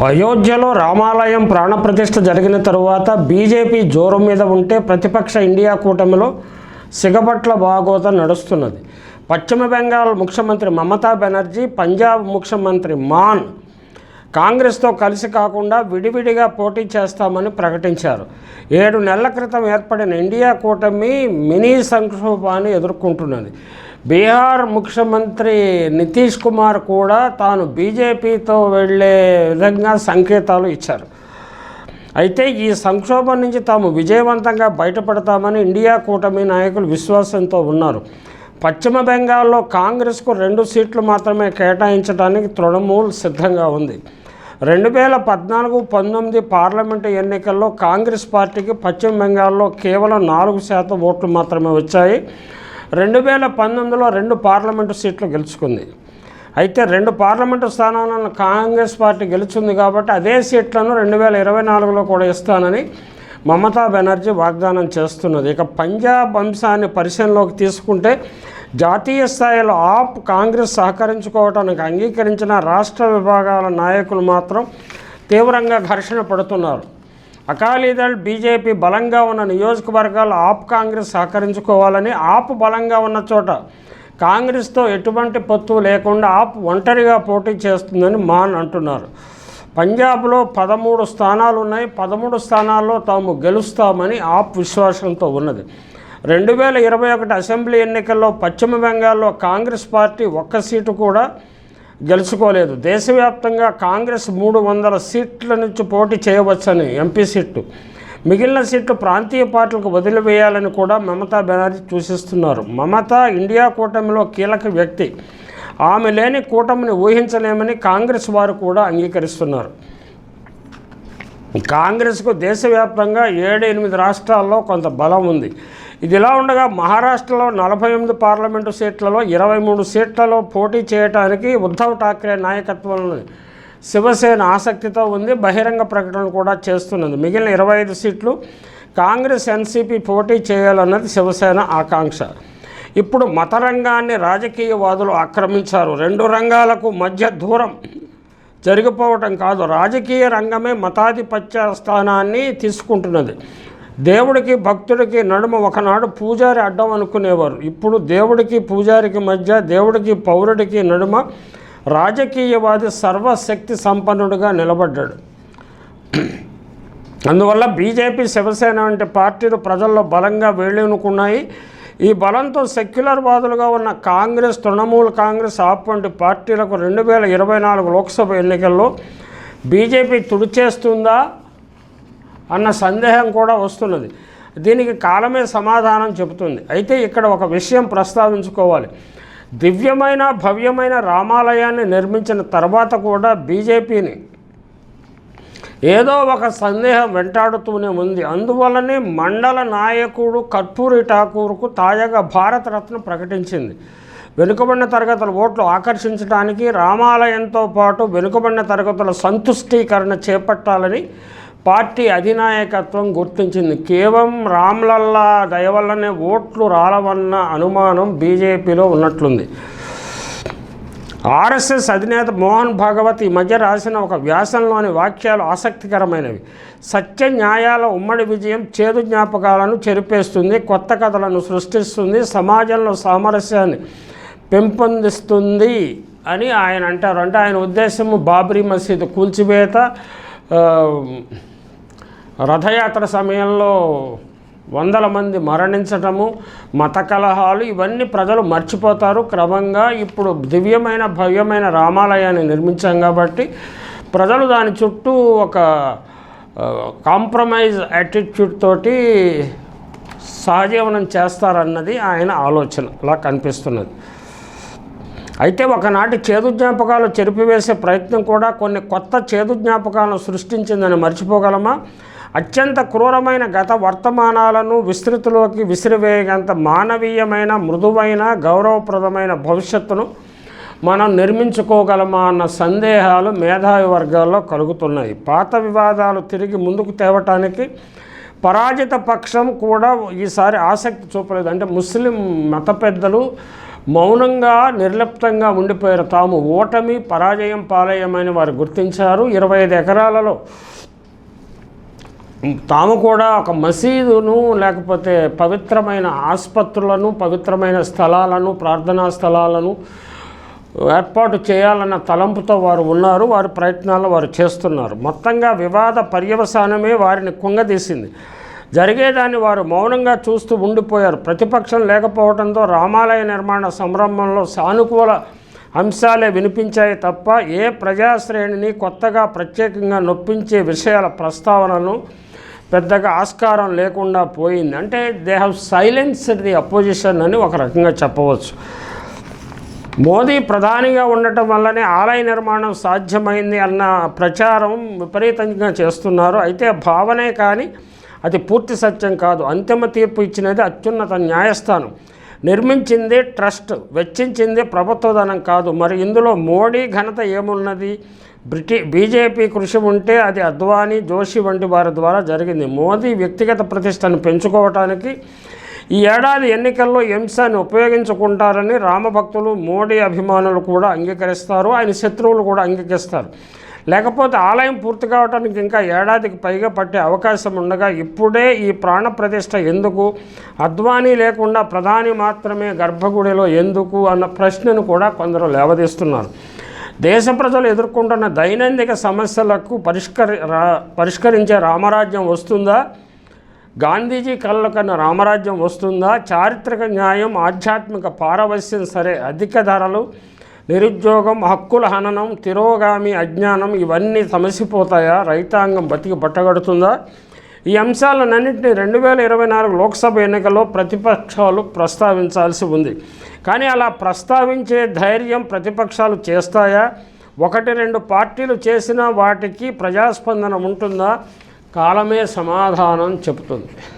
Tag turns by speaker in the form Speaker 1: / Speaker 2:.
Speaker 1: అయోధ్యలో రామాలయం ప్రాణప్రతిష్ఠ జరిగిన తరువాత బీజేపీ జోరు మీద ఉంటే ప్రతిపక్ష ఇండియా కూటమిలో సిగబట్ల బాగోత నడుస్తున్నది. పశ్చిమ బెంగాల్ ముఖ్యమంత్రి మమతా బెనర్జీ పంజాబ్ ముఖ్యమంత్రి మాన్ కాంగ్రెస్తో కలిసి కాకుండా విడివిడిగా పోటీ చేస్తామని ప్రకటించారు. ఏడు నెలల క్రితం ఏర్పడిన ఇండియా కూటమి మినీ సంక్షోభాన్ని ఎదుర్కొంటున్నది. బీహార్ ముఖ్యమంత్రి నితీష్ కుమార్ కూడా తాను బీజేపీతో వెళ్ళే విధంగా సంకేతాలు ఇచ్చారు. అయితే ఈ సంక్షోభం నుంచి తాము విజయవంతంగా బయటపడతామని ఇండియా కూటమి నాయకులు విశ్వాసంతో ఉన్నారు. పశ్చిమ బెంగాల్లో కాంగ్రెస్కు రెండు సీట్లు మాత్రమే కేటాయించడానికి తృణమూల్ సిద్ధంగా ఉంది. రెండు వేల పద్నాలుగు పంతొమ్మిది పార్లమెంటు ఎన్నికల్లో కాంగ్రెస్ పార్టీకి పశ్చిమ బెంగాల్లో కేవలం నాలుగు శాతం ఓట్లు మాత్రమే వచ్చాయి. రెండు వేల పంతొమ్మిదిలో రెండు పార్లమెంటు సీట్లు గెలుచుకుంది. అయితే రెండు పార్లమెంటు స్థానాలను కాంగ్రెస్ పార్టీ గెలుచుంది కాబట్టి అదే సీట్లను రెండు వేల ఇరవై నాలుగులో కూడా ఇస్తానని మమతా బెనర్జీ వాగ్దానం చేస్తున్నది. ఇక పంజాబ్ అంశాన్ని పరిశీలనలోకి తీసుకుంటే జాతీయ స్థాయిలో ఆప్ కాంగ్రెస్ సహకరించుకోవటానికి అంగీకరించిన రాష్ట్ర విభాగాల నాయకులు మాత్రం తీవ్రంగా ఘర్షణ పడుతున్నారు. అకాలీదళ్ బీజేపీ బలంగా ఉన్న నియోజకవర్గాలు ఆప్ కాంగ్రెస్ సహకరించుకోవాలని ఆప్ బలంగా ఉన్న చోట కాంగ్రెస్తో ఎటువంటి పొత్తు లేకుండా ఆప్ ఒంటరిగా పోటీ చేస్తుందని మాన్ అంటున్నారు. పంజాబ్లో పదమూడు స్థానాలు ఉన్నాయి పదమూడు స్థానాల్లో తాము గెలుస్తామని ఆప్ విశ్వాసంతో ఉన్నది. రెండు వేల ఇరవై ఒకటి అసెంబ్లీ ఎన్నికల్లో పశ్చిమ బెంగాల్లో కాంగ్రెస్ పార్టీ ఒక్క సీటు కూడా గెలుచుకోలేదు. దేశవ్యాప్తంగా కాంగ్రెస్ మూడు వందల సీట్ల నుంచి పోటీ చేయవచ్చని ఎంపీ సీట్లు మిగిలిన సీట్లు ప్రాంతీయ పార్టీలకు వదిలివేయాలని కూడా మమతా బెనర్జీ సూచిస్తున్నారు. మమత ఇండియా కూటమిలో కీలక వ్యక్తి. ఆమె లేని కూటమిని ఊహించలేమని కాంగ్రెస్ వారు కూడా అంగీకరిస్తున్నారు. కాంగ్రెస్కు దేశవ్యాప్తంగా ఏడు ఎనిమిది రాష్ట్రాల్లో కొంత బలం ఉంది. ఇది ఇలా ఉండగా మహారాష్ట్రలో నలభై ఎనిమిది పార్లమెంటు సీట్లలో ఇరవై మూడు సీట్లలో పోటీ చేయడానికి ఉద్ధవ్ ఠాక్రే నాయకత్వంలో శివసేన ఆసక్తితో ఉంది బహిరంగ ప్రకటన కూడా చేస్తున్నది. మిగిలిన ఇరవై ఐదు సీట్లు కాంగ్రెస్ ఎన్సీపీ పోటీ చేయాలన్నది శివసేన ఆకాంక్ష. ఇప్పుడు మత రంగాన్ని రాజకీయవాదులు ఆక్రమించారు. రెండు రంగాలకు మధ్య దూరం జరిగిపోవటం కాదు రాజకీయ రంగమే మతాధిపత్య స్థానాన్ని తీసుకుంటున్నది. దేవుడికి భక్తుడికి నడుమ ఒకనాడు పూజారి అడ్డం అనుకునేవారు. ఇప్పుడు దేవుడికి పూజారికి మధ్య దేవుడికి పౌరుడికి నడుమ రాజకీయవాది సర్వశక్తి సంపన్నుడిగా నిలబడ్డాడు. అందువల్ల బీజేపీ శివసేన వంటి పార్టీలు ప్రజల్లో బలంగా వేళ్ళనుకున్నాయి. ఈ బలంతో సెక్యులర్ వాదులుగా ఉన్న కాంగ్రెస్ తృణమూల్ కాంగ్రెస్ ఆప్ వంటి పార్టీలకు రెండు వేల ఇరవై నాలుగు లోక్సభ ఎన్నికల్లో బీజేపీ తుడిచేస్తుందా? అన్న సందేహం కూడా వస్తున్నది. దీనికి కాలమే సమాధానం చెబుతుంది. అయితే ఇక్కడ ఒక విషయం ప్రస్తావించుకోవాలి. దివ్యమైన భవ్యమైన రామాలయాన్ని నిర్మించిన తర్వాత కూడా బీజేపీని ఏదో ఒక సందేహం వెంటాడుతూనే ఉంది. అందువల్లనే మండల నాయకుడు కర్పూరి ఠాకూర్కు తాజాగా భారతరత్న ప్రకటించింది. వెనుకబడిన తరగతుల ఓట్లు ఆకర్షించడానికి రామాలయంతో పాటు వెనుకబడిన తరగతుల సంతుష్టీకరణ చేపట్టాలని పార్టీ అధినాయకత్వం గుర్తించింది. కేవలం రామ్లల్లా దయ వల్లనే ఓట్లు రాలవన్న అనుమానం బీజేపీలో ఉన్నట్లుంది. ఆర్ఎస్ఎస్ అధినేత మోహన్ భాగవత్ ఈ మధ్య రాసిన ఒక వ్యాసంలోని వాక్యాలు ఆసక్తికరమైనవి. సత్య న్యాయాల ఉమ్మడి విజయం చేదు జ్ఞాపకాలను చెరిపేస్తుంది కొత్త కథలను సృష్టిస్తుంది సమాజంలో సామరస్యాన్ని పెంపొందిస్తుంది అని ఆయన అంటారు. అంటే ఆయన ఉద్దేశము బాబ్రీ మసీదు కూల్చివేత రథయాత్ర సమయంలో వందల మంది మరణించటము మత కలహాలు ఇవన్నీ ప్రజలు మర్చిపోతారు. క్రమంగా ఇప్పుడు దివ్యమైన భవ్యమైన రామాలయాన్ని నిర్మించాం కాబట్టి ప్రజలు దాని చుట్టూ ఒక కాంప్రమైజ్ యాటిట్యూడ్ తోటి సహజీవనం చేస్తారన్నది ఆయన ఆలోచన. అలా కనిపిస్తున్నది. అయితే ఒకనాటి చేదు జ్ఞాపకాలు చెరిపివేసే ప్రయత్నం కూడా కొన్ని కొత్త చేదు జ్ఞాపకాలను సృష్టించిందని మర్చిపోగలమా? అత్యంత క్రూరమైన గత వర్తమానాలను విస్తృతిలోకి విసిరివేయగంత మానవీయమైన మృదువైన గౌరవప్రదమైన భవిష్యత్తును మనం నిర్మించుకోగలమా అన్న సందేహాలు మేధావి వర్గాల్లో కలుగుతున్నాయి. పాత వివాదాలు తిరిగి ముందుకు తేవటానికి పరాజిత పక్షం కూడా ఈసారి ఆసక్తి చూపలేదు. అంటే ముస్లిం మత పెద్దలు మౌనంగా నిర్లిప్తంగా ఉండిపోయారు. తాము ఓటమి పరాజయం పాలయమని వారు గుర్తించారు. ఇరవై ఐదు ఎకరాలలో తాము కూడా ఒక మసీదును లేకపోతే పవిత్రమైన ఆసుపత్రులను పవిత్రమైన స్థలాలను ప్రార్థనా స్థలాలను ఏర్పాటు చేయాలన్న తలంపుతో వారు ఉన్నారు వారి ప్రయత్నాలు వారు చేస్తున్నారు. మొత్తంగా వివాద పర్యవసానమే వారిని కుంగదీసింది. జరిగేదాన్ని వారు మౌనంగా చూస్తూ ఉండిపోయారు. ప్రతిపక్షం లేకపోవడంతో రామాలయ నిర్మాణ సంరంభంలో సానుకూల అంశాలే వినిపించాయి తప్ప ఏ ప్రజాశ్రేణిని కొత్తగా ప్రత్యేకంగా నొప్పించే విషయాల ప్రస్తావనను పెద్దగా ఆస్కారం లేకుండా పోయింది. అంటే they have silenced the opposition అని ఒక రకంగా చెప్పవచ్చు. మోదీ ప్రధానిగా ఉండటం వల్లనే ఆలయ నిర్మాణం సాధ్యమైంది అన్న ప్రచారం విపరీతంగా చేస్తున్నారు. అయితే భావనే కానీ అది పూర్తి సత్యం కాదు. అంతిమ తీర్పు ఇచ్చినది అత్యున్నత న్యాయస్థానం. నిర్మించింది ట్రస్ట్ వెచ్చించింది ప్రభుత్వ ధనం కాదు. మరి ఇందులో మోడీ ఘనత ఏమున్నది? బ్రిటి బీజేపీ కృషి ఉంటే అది అద్వానీ జోషి వంటి వారి ద్వారా జరిగింది. మోదీ వ్యక్తిగత ప్రతిష్టను పెంచుకోవటానికి ఈ ఏడాది ఎన్నికల్లో ఈ ఉపయోగించుకుంటారని రామభక్తులు మోడీ అభిమానులు కూడా అంగీకరిస్తారు. ఆయన శత్రువులు కూడా అంగీకరిస్తారు. లేకపోతే ఆలయం పూర్తి కావడానికి ఇంకా ఏడాదికి పైగా పట్టే అవకాశం ఉండగా ఇప్పుడే ఈ ప్రాణ ప్రతిష్ట ఎందుకు? అద్వానీ లేకుండా ప్రధాని మాత్రమే గర్భగుడిలో ఎందుకు? అన్న ప్రశ్నను కూడా కొందరు లేవదీస్తున్నారు. దేశ ప్రజలు ఎదుర్కొంటున్న దైనందిక సమస్యలకు పరిష్కరి రా పరిష్కరించే రామరాజ్యం వస్తుందా? గాంధీజీ కళ్ళ కన్న రామరాజ్యం వస్తుందా? చారిత్రక న్యాయం ఆధ్యాత్మిక పారవస్యం సరే అధిక ధరలు నిరుద్యోగం హక్కుల హననం తిరోగామి అజ్ఞానం ఇవన్నీ సమసిపోతాయా? రైతాంగం బతికి పట్టగడుతుందా ఈ అంశాలన్నింటినీ రెండు వేల ఇరవై నాలుగు లోక్సభ ఎన్నికల్లో ప్రతిపక్షాలు ప్రస్తావించాల్సి ఉంది. కానీ అలా ప్రస్తావించే ధైర్యం ప్రతిపక్షాలు చేస్తాయా? ఒకటి రెండు పార్టీలు చేసిన వాటికి ప్రజాస్పందన ఉంటుందా? కాలమే సమాధానం చెబుతుంది.